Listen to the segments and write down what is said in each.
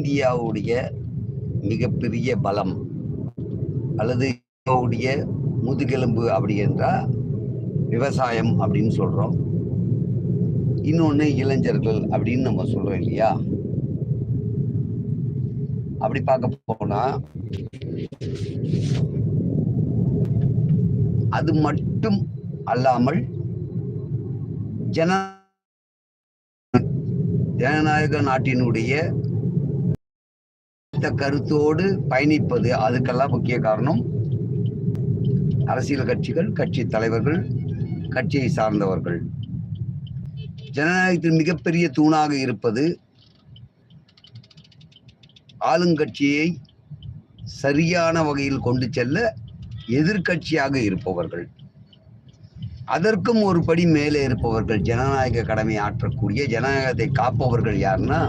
இந்தியாவுடைய மிகப்பெரிய பலம் அல்லது இந்தியாவுடைய முதுகெலும்பு அப்படி என்றால் விவசாயம் அப்படின்னு சொல்றோம். இன்னொன்னு இளைஞர்கள் அப்படின்னு நம்ம சொல்கிறோம் இல்லையா? அப்படி பார்க்க போனா அது மட்டும் அல்லாமல் ஜன ஜனநாயக நாட்டினுடைய கருத்தோடு பயணிப்பது அதுக்கெல்லாம் முக்கிய காரணம். அரசியல் கட்சிகள் கட்சி தலைவர்கள் கட்சியை சார்ந்தவர்கள். ஜனநாயகத்தின் மிகப்பெரிய தூணாக இருப்பது ஆளுங்கட்சியை சரியான வகையில் கொண்டு செல்ல எதிர்க்கட்சியாக இருப்பவர்கள். அதற்கும் ஒரு படி மேலே இருப்பவர்கள் ஜனநாயக கடமை ஆற்றக்கூடிய ஜனநாயகத்தை காப்பவர்கள் யாருன்னா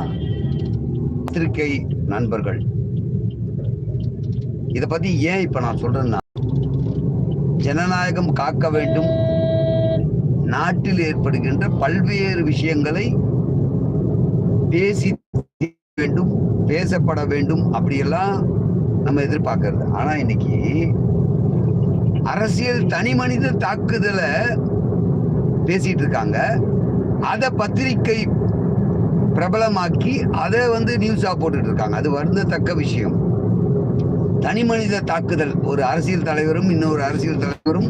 பத்திரிகை நண்பர்கள். இத பத்தி ஏன் இப்ப நான் சொல்றேன்னா ஜனநாயகம் காக்க வேண்டும். நாட்டில் ஏற்படுகின்ற பல்வேறு விஷயங்களை பேசி வேண்டும் பேசப்பட வேண்டும் அப்படியெல்லாம் நம்ம எதிர்பார்க்கறது. ஆனா இன்னைக்கு அரசியல் தனி மனித தாக்குதலை பேசிட்டு இருக்காங்க. அத பத்திரிகை பிரபலமாக்கி அதை வந்து நியூஸாக போட்டுட்டு இருக்காங்க அது வருந்தத்தக்க விஷயம். தனி மனித தாக்குதல். ஒரு அரசியல் தலைவரும் இன்னொரு அரசியல் தலைவரும்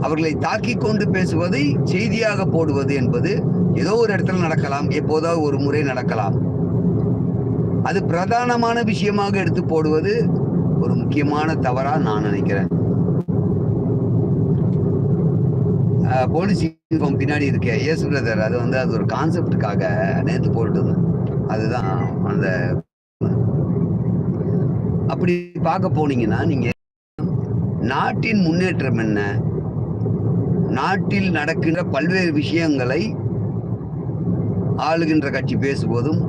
அவர்களை தாக்கி கொண்டு பேசுவதை செய்தியாக போடுவது என்பது ஏதோ ஒரு இடத்துல நடக்கலாம் எப்போதாவது ஒரு முறை நடக்கலாம். அது பிரதானமான விஷயமாக எடுத்து போடுவது ஒரு முக்கியமான தவறாக நான் நினைக்கிறேன். போலீஸ் யூனிஃபார்ம் பின்னாடி இருக்க. எஸ் பிரதர் அது வந்து அது ஒரு கான்செப்டுக்காக நேற்று போட்டு அதுதான் அந்த அப்படி பார்க்க போனீங்கன்னா நீங்க நாட்டின் முன்னேற்றம் என்ன? நாட்டில் நடக்கின்ற பல்வேறு விஷயங்களை ஆளுகின்ற கட்சி பேசுவதும்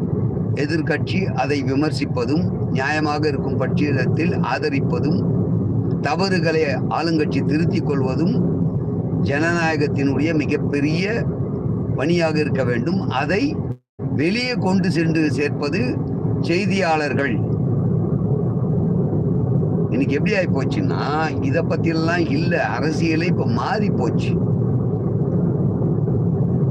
எதிர்க்கட்சி அதை விமர்சிப்பதும் நியாயமாக இருக்கும் பட்சத்தில் ஆதரிப்பதும் தவறுகளை ஆளுங்கட்சி திருத்திக் கொள்வதும் ஜனநாயகத்தினுடைய மிகப்பெரிய பணியாக இருக்க வேண்டும். அதை வெளியே கொண்டு சென்று சேர்ப்பது செய்தியாளர்கள். இன்னைக்கு எப்படி ஆகி போச்சுன்னா இதை பத்தியெல்லாம் இல்லை. அரசியலே இப்ப மாறி போச்சு.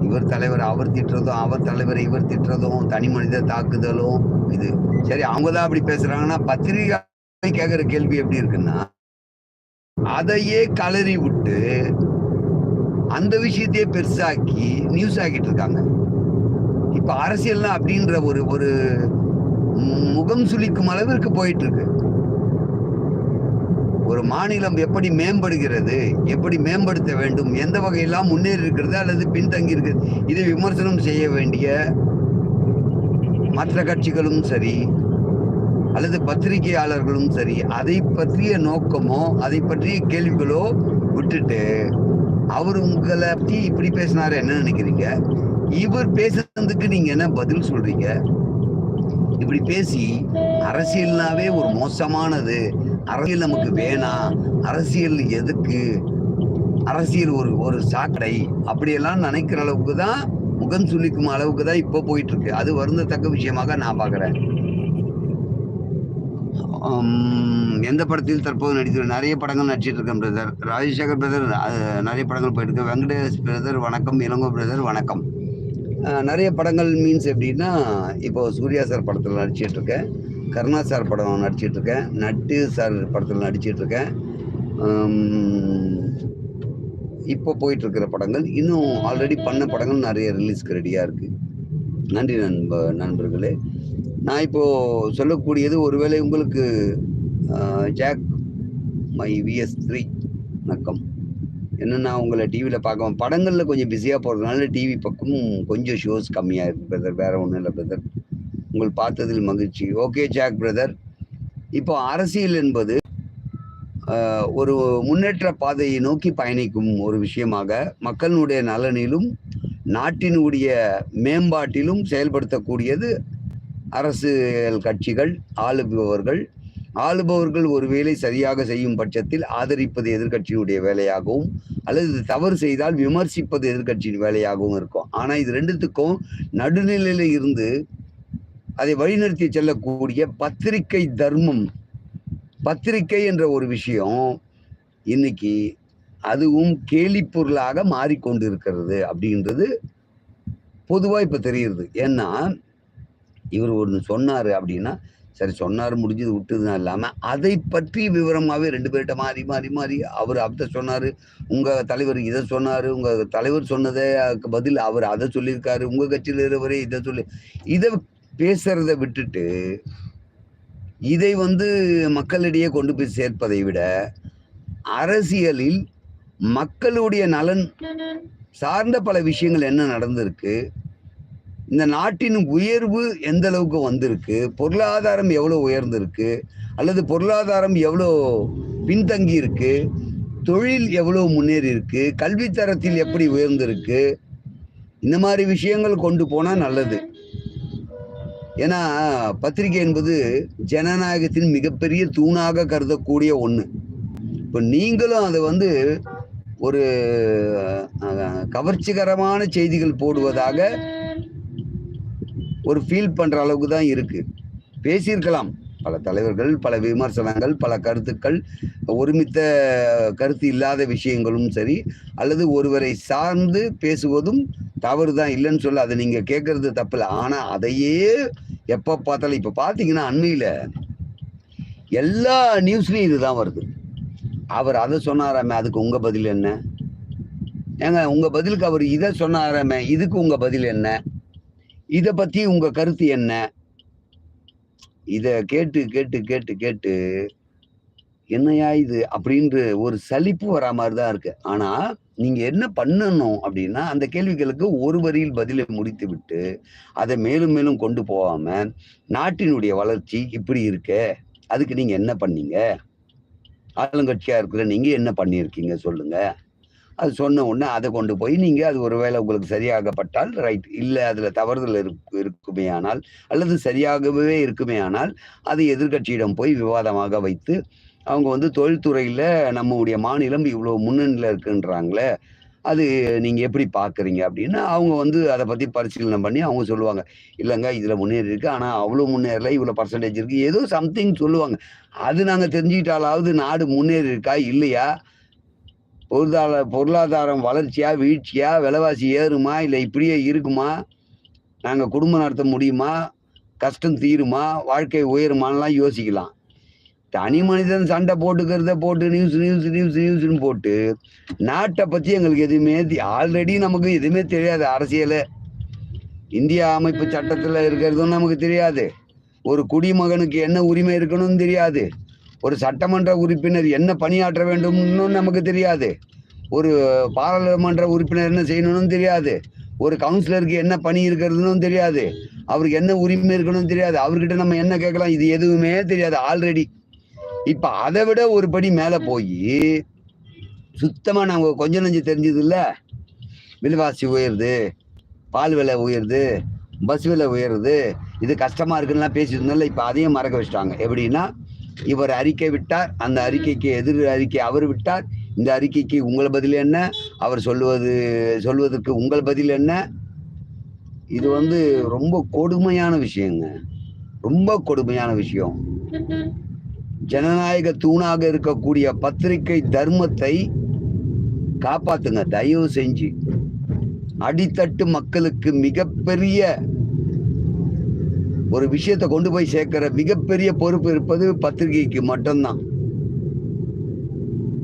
இவர் தலைவர் அவர் திட்டுறதும் அவர் தலைவர் இவர் திட்டுறதும் தனி மனித தாக்குதலும் இது. சரி அவங்க தான் அப்படி பேசுறாங்கன்னா பத்திரிகை கேட்கிற கேள்வி எப்படி இருக்குன்னா அதையே கலறி விட்டு அந்த விஷயத்தையே பெருசாக்கி நியூஸ் ஆக்கிட்டு இருக்காங்க. இப்ப அரசியல்னா அப்படின்ற ஒரு ஒரு முகம் சுளிக்கும் அளவிற்கு போயிட்டு இருக்கு ஒரு மாநிலம் எப்படி மேம்படுகிறது எப்படி மேம்படுத்த வேண்டும் எந்த வகையெல்லாம் முன்னேறி இருக்கிறது அல்லது பின்தங்கி இருக்கிறது இதை விமர்சனம் செய்ய வேண்டிய மற்ற கட்சிகளும் சரி அல்லது பத்திரிகையாளர்களும் சரி அதை பற்றிய நோக்கமோ அதை பற்றிய கேள்விகளோ விட்டுட்டு அவர் உங்களை பத்தி இப்படி பேசினாரு என்ன நினைக்கிறீங்க? இவர் பேசுறதுக்கு நீங்க என்ன பதில் சொல்றீங்க? இப்படி பேசி அரசியல்னாவே ஒரு மோசமானது. அரசியல் நமக்கு வேணாம் அரசியல் எதுக்கு? அரசியல் ஒரு ஒரு சாக்கடை. அப்படியெல்லாம் நினைக்கிற அளவுக்கு தான் முகம் சுளிக்கும் அளவுக்கு தான் இப்போ போயிட்டு இருக்கு. அது வருந்தத்தக்க விஷயமாக நான் பார்க்குறேன். எந்த படத்தில் தற்போது நடித்து நிறைய படங்கள் நடிச்சிட்டு இருக்கேன் பிரதர் ராஜசேகர் பிரதர் நிறைய படங்கள் போயிட்டு வெங்கடேஷ் பிரதர் வணக்கம். இளங்கோ பிரதர் வணக்கம். நிறைய படங்கள் மீன்ஸ் எப்படின்னா இப்போ சூர்யா சார் படத்தில் நடிச்சிட்ருக்கேன் கருணா சார் படம் நடிச்சிட்ருக்கேன் நட்டு சார் படத்தில் நடிச்சிட்ருக்கேன் இப்போ போயிட்டுருக்கிற படங்கள். இன்னும் ஆல்ரெடி பண்ண படங்கள் நிறைய ரிலீஸ்க்கு ரெடியாக இருக்குது நன்றி நண்ப நண்பர்களே. நான் இப்போது சொல்லக்கூடியது ஒருவேளை உங்களுக்கு ஜாக் மை விஎஸ் த்ரீ வணக்கம் என்னென்னா உங்களை டிவியில் பார்க்க படங்களில் கொஞ்சம் பிஸியாக போகிறதுனால டிவி பக்கம் கொஞ்சம் ஷோஸ் கம்மியாக இருக்குது பிரதர் வேறு ஒன்றும் இல்லை பிரதர் உங்கள் பார்த்ததில் மகிழ்ச்சி. ஓகே ஜாக் பிரதர் இப்போ அரசியல் என்பது ஒரு முன்னேற்ற பாதையை நோக்கி பயணிக்கும் ஒரு விஷயமாக மக்களினுடைய நலனிலும் நாட்டினுடைய மேம்பாட்டிலும் செயல்படுத்தக்கூடியது அரசியல் கட்சிகள் ஆளுபவர்கள். ஆளுபவர்கள் ஒருவேளை சரியாக செய்யும் பட்சத்தில் ஆதரிப்பது எதிர்க்கட்சியினுடைய வேலையாகவும் அல்லது தவறு செய்தால் விமர்சிப்பது எதிர்க்கட்சியின் வேலையாகவும் இருக்கும். ஆனால் இது ரெண்டுத்துக்கும் நடுநிலையில இருந்து அதை வழிநடத்தி செல்லக்கூடிய பத்திரிகை தர்மம். பத்திரிகை என்ற ஒரு விஷயம் இன்னைக்கு அதுவும் கேலிப்பொருளாக மாறிக்கொண்டு இருக்கிறது அப்படின்றது பொதுவாக இப்போ தெரியுது. ஏன்னா இவர் ஒன்று சொன்னாரு அப்படின்னா சரி சொன்னார் முடிஞ்சது விட்டதுதான் இல்லாம அதை பற்றி விவரமாவே ரெண்டு பேர்கிட்ட மாறி மாறி மாறி அவர் அதை சொன்னாரு. உங்க தலைவர் இதை சொன்னாரு. உங்க தலைவர் சொன்னதை பதில் அவர் அதை சொல்லியிருக்காரு. உங்க கட்சியில் இருக்கிறவரே இதை சொல்லி இதை பேசுறத விட்டுட்டு இதை வந்து மக்களிடையே கொண்டு போய் சேர்ப்பதை விட அரசியலில் மக்களுடைய நலன் சார்ந்த பல விஷயங்கள் என்ன நடந்திருக்கு? இந்த நாட்டின் உயர்வு எந்த அளவுக்கு வந்திருக்கு? பொருளாதாரம் எவ்வளோ உயர்ந்திருக்கு? அல்லது பொருளாதாரம் எவ்வளோ பின்தங்கி இருக்கு? தொழில் எவ்வளோ முன்னேறி இருக்கு? கல்வித்தரத்தில் எப்படி உயர்ந்திருக்கு? இந்த மாதிரி விஷயங்கள் கொண்டு போனால் நல்லது. ஏன்னா பத்திரிகை என்பது ஜனநாயகத்தின் மிகப்பெரிய தூணாக கருதக்கூடிய ஒன்று இப்போ நீங்களும் அதை வந்து ஒரு கவர்ச்சிகரமான செய்திகள் போடுவதாக ஒரு ஃபீல் பண்ணுற அளவுக்கு தான் இருக்குது பேசியிருக்கலாம். பல தலைவர்கள் பல விமர்சனங்கள் பல கருத்துக்கள் ஒருமித்த கருத்து இல்லாத விஷயங்களும் சரி அல்லது ஒருவரை சார்ந்து பேசுவதும் தவறு தான் இல்லைன்னு சொல்ல அதை நீங்கள் கேட்குறது தப்பில்லை ஆனால் அதையே எப்போ பார்த்தாலும் இப்போ பார்த்தீங்கன்னா அண்மையில் எல்லா நியூஸ்லேயும் இதுதான் வருது. அவர் அதை சொன்னாராமே அதுக்கு உங்கள் பதில் என்ன? ஏங்க உங்கள் பதிலுக்கு அவர் இதை சொன்னாராமே இதுக்கு உங்கள் பதில் என்ன? இத பத்தி உங்க கருத்து என்ன? இத கேட்டு கேட்டு கேட்டு கேட்டு என்னையா இது? அப்படின்ற ஒரு சலிப்பு வரா மாதிரி தான் இருக்கு. ஆனா நீங்க என்ன பண்ணணும் அப்படின்னா அந்த கேள்விகளுக்கு ஒரு வரியில் பதிலை முடித்து விட்டு அதை மேலும் மேலும் கொண்டு போகாம நாட்டினுடைய வளர்ச்சி இப்படி இருக்கே அதுக்கு நீங்க என்ன பண்ணீங்க? ஆளுங்கட்சியா இருக்கிற நீங்க என்ன பண்ணியிருக்கீங்க? சொல்லுங்க. அது சொன்ன உடனே அதை கொண்டு போய் நீங்கள் அது ஒருவேளை உங்களுக்கு சரியாகப்பட்டால் ரைட் இல்லை அதில் தவறுதல் இருக்கு இருக்குமே ஆனால் அல்லது சரியாகவே இருக்குமே ஆனால் அது எதிர்க்கட்சியிடம் போய் விவாதமாக வைத்து அவங்க வந்து தொழில்துறையில் நம்முடைய மாநிலம் இவ்வளோ முன்னணியில் இருக்குன்றாங்களே அது நீங்கள் எப்படி பார்க்குறீங்க அப்படின்னு அவங்க வந்து அதை பற்றி பரிசீலனை பண்ணி அவங்க சொல்லுவாங்க. இல்லைங்க இதில் முன்னேறி இருக்குது ஆனால் அவ்வளோ முன்னேறல இவ்வளோ பர்சன்டேஜ் இருக்குது ஏதோ சம்திங் சொல்லுவாங்க. அது நாங்கள் தெரிஞ்சுக்கிட்டாலாவது நாடு முன்னேறி இருக்கா இல்லையா? பொருளாதார பொருளாதாரம் வளர்ச்சியா வீழ்ச்சியா விலைவாசி ஏறுமா இல்லை இப்படியே இருக்குமா? நாங்கள் குடும்பம் நடத்த முடியுமா? கஷ்டம் தீருமா? வாழ்க்கை உயருமானலாம் யோசிக்கலாம். தனி மனிதன் சண்டை போட்டுக்கிறத போட்டு நியூஸ் நியூஸ் நியூஸ் நியூஸ்னு போட்டு நாட்டை பற்றி எங்களுக்கு எதுவுமே ஆல்ரெடி நமக்கு எதுவுமே தெரியாது அரசியல். இந்தியா அமைப்பு சட்டத்தில் இருக்கிறதும் நமக்கு தெரியாது. ஒரு குடிமகனுக்கு என்ன உரிமை இருக்கணும்னு தெரியாது. ஒரு சட்டமன்ற உறுப்பினர் என்ன பணியாற்ற வேண்டும்னு நமக்கு தெரியாது. ஒரு பாராளுமன்ற உறுப்பினர் என்ன செய்யணும்னு தெரியாது. ஒரு கவுன்சிலருக்கு என்ன பணி இருக்கிறதுன்னு தெரியாது. அவருக்கு என்ன உரிமை இருக்கணும்னு தெரியாது. அவர்கிட்ட நம்ம என்ன கேட்கலாம்? இது எதுவுமே தெரியாது. ஆல்ரெடி இப்போ அதை விட ஒரு படி மேலே போய் சுத்தமாக நாங்கள் கொஞ்சம் நஞ்சம் தெரிஞ்சது இல்லை. விலைவாசி உயருது. பால் விலை உயருது. பஸ் விலை உயருது. இது கஷ்டமாக இருக்குன்னுலாம் பேசியிருந்தோம்ல இப்போ அதையும் மறக்க வச்சிட்டாங்க. எப்படின்னா இவர் அறிக்கை விட்டார். அந்த அறிக்கைக்கு எதிர் அறிக்கை அவர் விட்டார். இந்த அறிக்கைக்கு உங்கள் பதில் என்ன? அவர் சொல்லுவது சொல்வதற்கு உங்கள் பதில் என்ன? இது வந்து ரொம்ப கொடுமையான விஷயங்க. ரொம்ப கொடுமையான விஷயம். ஜனநாயக தூணாக இருக்கக்கூடிய பத்திரிகை தர்மத்தை காப்பாத்துங்க. தயவு செஞ்சு. அடித்தட்டு மக்களுக்கு மிகப்பெரிய ஒரு விஷயத்தை கொண்டு போய் சேர்க்கிற மிகப்பெரிய பொறுப்பு இருப்பது பத்திரிகைக்கு மட்டும்தான்.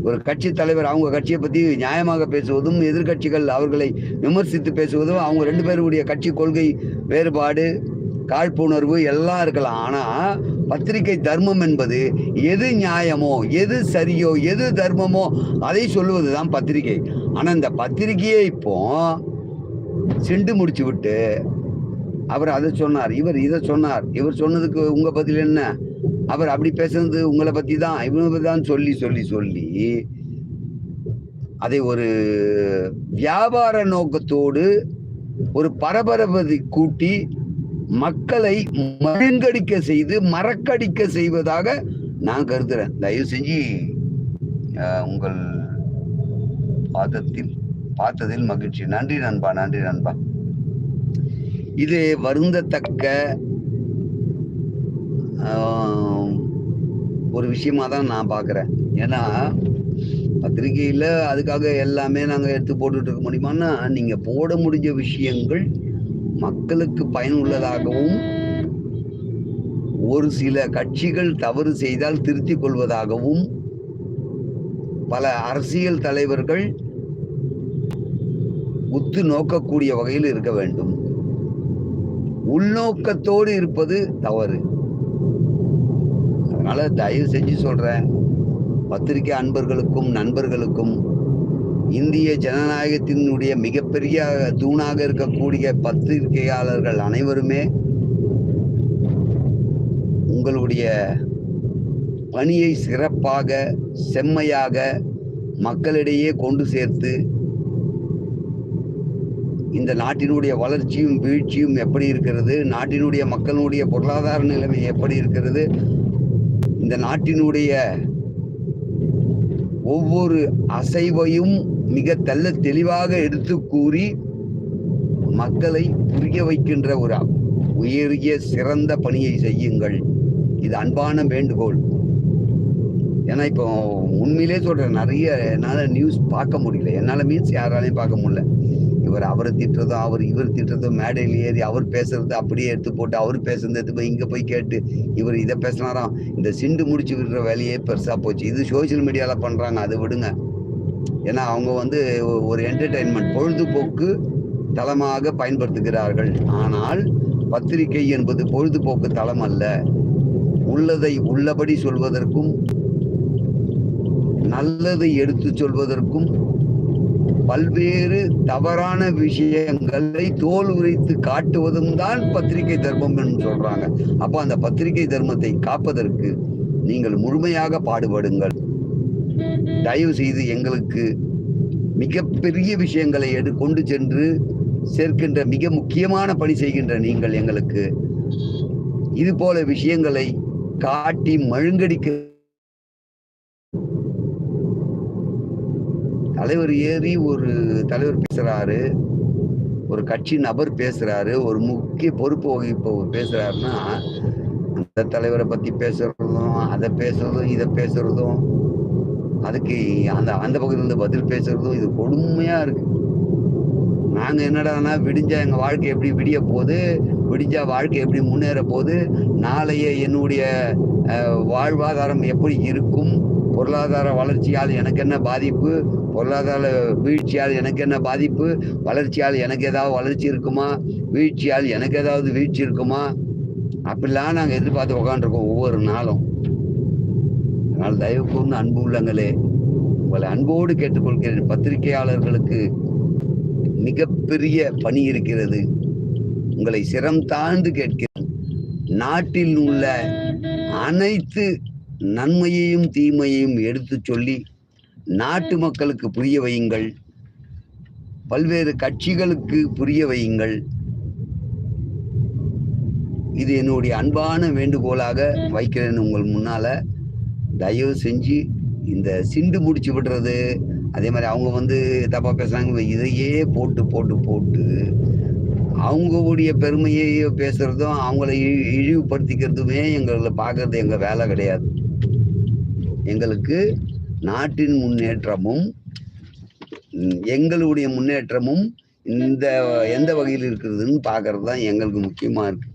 ஒரு கட்சி தலைவர் அவங்க கட்சியை பத்தி நியாயமாக பேசுவதும் எதிர்க்கட்சிகள் அவர்களை விமர்சித்து பேசுவதும் அவங்க ரெண்டு பேருடைய கட்சி கொள்கை வேறுபாடு காழ்ப்புணர்வு எல்லாம் இருக்கலாம். ஆனா பத்திரிகை தர்மம் என்பது எது நியாயமோ எது சரியோ எது தர்மமோ அதை சொல்லுவது தான் பத்திரிகை. ஆனா இந்த பத்திரிகையை இப்போ சிண்டு முடிச்சு விட்டு அவர் அதை சொன்னார் இவர் இதை சொன்னார். இவர் சொன்னதுக்கு உங்க பதில் என்ன? அவர் அப்படி பேசுனது உங்களை பத்தி தான். இவங்க தான் சொல்லி சொல்லி சொல்லி அதை ஒரு வியாபார நோக்கத்தோடு ஒரு பரபரப்பதை கூட்டி மக்களை மழுங்கடிக்க செய்து மறக்கடிக்க செய்வதாக நான் கருதுறேன். தயவு செஞ்சு உங்கள் பாதத்தில் பார்த்ததில் மகிழ்ச்சி. நன்றி நண்பா நன்றி நண்பா. இது வருந்தத்தக்க ஒரு விஷயமா தான் நான் பார்க்குறேன் ஏன்னா பத்திரிகையில் அதுக்காக எல்லாமே நாங்கள் எடுத்து போட்டுட்டு இருக்க முடியுமான்னா நீங்கள் போட முடிஞ்ச விஷயங்கள் மக்களுக்கு பயனுள்ளதாகவும் ஒரு சில கட்சிகள் தவறு செய்தால் திருத்திக் கொள்வதாகவும் பல அரசியல் தலைவர்கள் உத்து நோக்கக்கூடிய வகையில் இருக்க வேண்டும். உள்நோக்கத்தோடு இருப்பது தவறு. அதனால தயவு செஞ்சு சொல்றேன். பத்திரிகை அன்பர்களுக்கும் நண்பர்களுக்கும் இந்திய ஜனநாயகத்தினுடைய மிகப்பெரிய தூணாக இருக்கக்கூடிய பத்திரிகையாளர்கள் அனைவருமே உங்களுடைய பணியை சிறப்பாக செம்மையாக மக்களிடையே கொண்டு சேர்த்து இந்த நாட்டினுடைய வளர்ச்சியும் வீழ்ச்சியும் எப்படி இருக்கிறது? நாட்டினுடைய மக்களுடைய பொருளாதார நிலைமை எப்படி இருக்கிறது? இந்த நாட்டினுடைய ஒவ்வொரு அசைவையும் மிக தெல்ல தெளிவாக எடுத்து கூறி மக்களை புரிய வைக்கின்ற ஒரு உயரிய சிறந்த பணியை செய்யுங்கள். இது அன்பான வேண்டுகோள். ஏன்னா இப்போ உண்மையிலே சொல்கிறேன் நிறைய என்னால் நியூஸ் பார்க்க முடியல. என்னால் மீன்ஸ் யாராலையும் பார்க்க முடியல. இவர் அவரை திட்டுறதோ அவர் இவர் திட்டுறதோ மேடையில் ஏறி அவர் பேசுறது அப்படியே எடுத்து போட்டு அவர் பேசுறது எடுத்து போய் இங்கே போய் கேட்டு இவர் இதை பேசினாராம். இந்த சிண்டு முடிச்சு விடுற வேலையே பெருசாக போச்சு. இது சோஷியல் மீடியாவில் பண்ணுறாங்க அதை விடுங்க. ஏன்னா அவங்க வந்து ஒரு என்டர்டெயின்மெண்ட் பொழுதுபோக்கு தளமாக பயன்படுத்துகிறார்கள். ஆனால் பத்திரிகை என்பது பொழுதுபோக்கு தளம் அல்ல. உள்ளதை உள்ளபடி சொல்வதற்கும் நல்லதை எடுத்து சொல்வதற்கும் பல்வேறு தவறான விஷயங்களை தோல் உரித்து காட்டுவதும் தான் பத்திரிகை தர்மம் என்று சொல்றாங்க. அப்போ அந்த பத்திரிகை தர்மத்தை காப்பதற்கு நீங்கள் முழுமையாக பாடுபடுங்கள். தயவு செய்து எங்களுக்கு மிகப்பெரிய விஷயங்களை எடு கொண்டு சென்று சேர்க்கின்ற மிக முக்கியமான பணி செய்கின்ற நீங்கள் எங்களுக்கு இது போல விஷயங்களை காட்டி மழுங்கடிக்க தலைவர் ஏறி ஒரு தலைவர் பேசுறாரு ஒரு கட்சி நபர் பேசுறாரு ஒரு முக்கிய பொறுப்பு வகிப்பவர் பேசுறாருன்னா அந்த தலைவரை பத்தி பேசுறதும் அதை பேசுறதும் இதை பேசுறதும் அதுக்கு அந்த அந்த பக்கத்துல பதில் பேசுறதும் இது கொடுமையா இருக்கு. நாங்க என்னடான்னா விடிஞ்சா எங்க வாழ்க்கை எப்படி விடிய போகுது விடிஞ்சா வாழ்க்கை எப்படி முன்னேற போகுது நாளைய என்னுடைய வாழ்வாதாரம் எப்படி இருக்கும் பொருளாதார வளர்ச்சியால் எனக்கு என்ன பாதிப்பு? பொருளாதார வீழ்ச்சியால் எனக்கு என்ன பாதிப்பு? வளர்ச்சியால் எனக்கு ஏதாவது வளர்ச்சி இருக்குமா? வீழ்ச்சியால் எனக்கு ஏதாவது வீழ்ச்சி இருக்குமா? அப்படிலாம் நாங்கள் எதிர்பார்த்து உக்காண்டிருக்கோம் ஒவ்வொரு நாளும். அதனால் தயவு கூர்ந்து அன்பு உள்ளங்களே உங்களை அன்போடு கேட்டுக்கொள்கிறேன். பத்திரிகையாளர்களுக்கு மிகப்பெரிய பணி இருக்கிறது. உங்களை சிரம் தாழ்ந்து கேட்கிறேன். நாட்டில் உள்ள அனைத்து நன்மையையும் தீமையையும் எடுத்து சொல்லி நாட்டு மக்களுக்கு புரிய வையுங்கள். பல்வேறு கட்சிகளுக்கு புரிய வையுங்கள். இது என்னுடைய அன்பான வேண்டுகோளாக வைக்கிறேன் உங்கள் முன்னால. தயவு செஞ்சு இந்த சிண்டு முடிச்சு விடுறது. அதே மாதிரி அவங்க வந்து தப்பா பேசுறாங்க இதையே போட்டு போட்டு போட்டு அவங்களுடைய பெருமையை பேசுறதும் அவங்கள இழிவுபடுத்திக்கிறதுமே எங்களை பார்க்கறது எங்க வேலை கிடையாது. எங்களுக்கு நாட்டின் முன்னேற்றமும் எங்களுடைய முன்னேற்றமும் இந்த எந்த வகையில் இருக்கிறதுன்னு பார்க்கறது தான் எங்களுக்கு முக்கியமாக இருக்கு.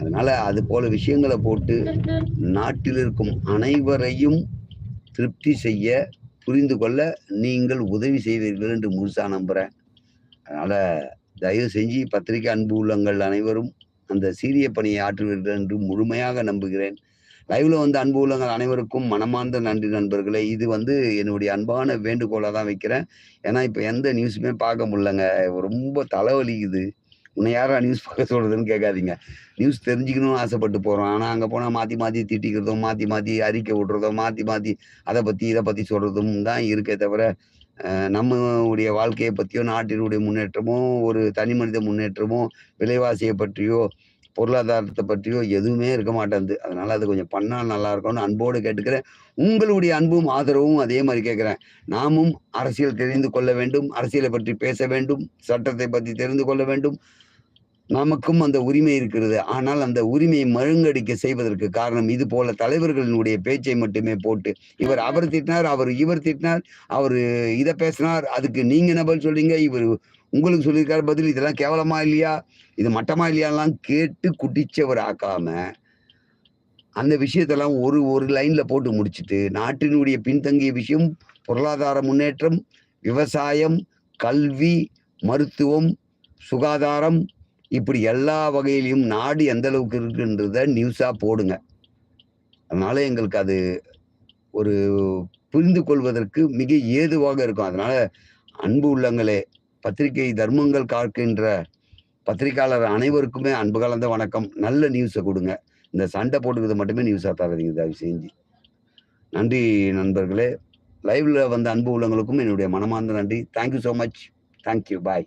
அதனால் அது போல விஷயங்களை போட்டு நாட்டில் இருக்கும் அனைவரையும் திருப்தி செய்ய புரிந்து கொள்ள நீங்கள் உதவி செய்வீர்கள் என்று முழுசாக நம்புகிறேன் அதனால் தயவு செஞ்சு பத்திரிகை அன்பு உள்ளங்கள் அனைவரும் அந்த சீரிய பணியை ஆற்றுவீர்கள் என்று முழுமையாக நம்புகிறேன். லைவ்ல வந்து அன்பு உள்ளங்கள் அனைவருக்கும் மனமார்ந்த நன்றி நண்பர்களே. இது வந்து என்னுடைய அன்பான வேண்டுகோளாக தான் வைக்கிறேன். ஏன்னா இப்போ எந்த நியூஸுமே பார்க்க முடியலங்க. ரொம்ப தலைவலிக்குது. உன்னை யாரா நியூஸ் பார்க்க சொல்றதுன்னு கேட்காதீங்க. நியூஸ் தெரிஞ்சுக்கணும்னு ஆசைப்பட்டு போகிறோம் ஆனால் அங்கே போனால் மாற்றி மாற்றி திட்டிக்கிறதும் மாற்றி மாற்றி அறிக்கை விடுறதும் மாற்றி மாற்றி அதை பற்றி இதை பற்றி சொல்கிறதும் தான் இருக்கே தவிர நம்மளுடைய வாழ்க்கையை பற்றியோ நாட்டினுடைய முன்னேற்றமோ ஒரு தனி மனித முன்னேற்றமோ விலைவாசியை பற்றியோ பொருளாதாரத்தை பற்றியோ எதுவுமே இருக்க மாட்டேங்குது. அதனால அது கொஞ்சம் பண்ணால் நல்லா இருக்கும்னு அன்போடு கேட்டுக்கிறேன். உங்களுடைய அன்பும் ஆதரவும் அதே மாதிரி கேட்குறேன். நாமும் அரசியல் தெரிந்து கொள்ள வேண்டும். அரசியலை பற்றி பேச வேண்டும். சட்டத்தை பற்றி தெரிந்து கொள்ள வேண்டும். நமக்கும் அந்த உரிமை இருக்கிறது. ஆனால் அந்த உரிமையை மழுங்கடிக்க செய்வதற்கு காரணம் இது போல தலைவர்களினுடைய பேச்சை மட்டுமே போட்டு. இவர் அவர் திட்டினார் அவர் இவர் திட்டினார் அவர் இதை பேசினார் அதுக்கு நீங்க என்ன பதில் சொல்றீங்க? இவர் உங்களுக்கு சொல்லியிருக்காரு பதில் இதெல்லாம் கேவலமா இல்லையா? இது மட்டமா இல்லையாலாம் கேட்டு குடிச்சவர் ஆக்காம அந்த விஷயத்தெல்லாம் ஒரு ஒரு லைன்ல போட்டு முடிச்சுட்டு நாட்டினுடைய பின்தங்கிய விஷயம் பொருளாதார முன்னேற்றம் விவசாயம் கல்வி மருத்துவம் சுகாதாரம் இப்படி எல்லா வகையிலையும் நாடு எந்த அளவுக்கு இருக்குன்றத நியூஸா போடுங்க. அதனால எங்களுக்கு அது ஒரு புரிந்து கொள்வதற்கு மிக ஏதுவாக இருக்கும். அதனால அன்பு உள்ளங்களே பத்திரிகை தர்மங்கள் காக்கின்ற பத்திரிகையாளர் அனைவருக்குமே அன்பு கலந்த வணக்கம். நல்ல நியூஸை கொடுங்க. இந்த சண்டை போட்டுக்கிறது மட்டுமே நியூஸாக தராதீங்க தயவு செஞ்சு. நன்றி நண்பர்களே. லைவ்ல வந்த அன்பு உள்ளவங்களுக்கும் என்னுடைய மனமார்ந்த நன்றி. Thank you so much thank you bye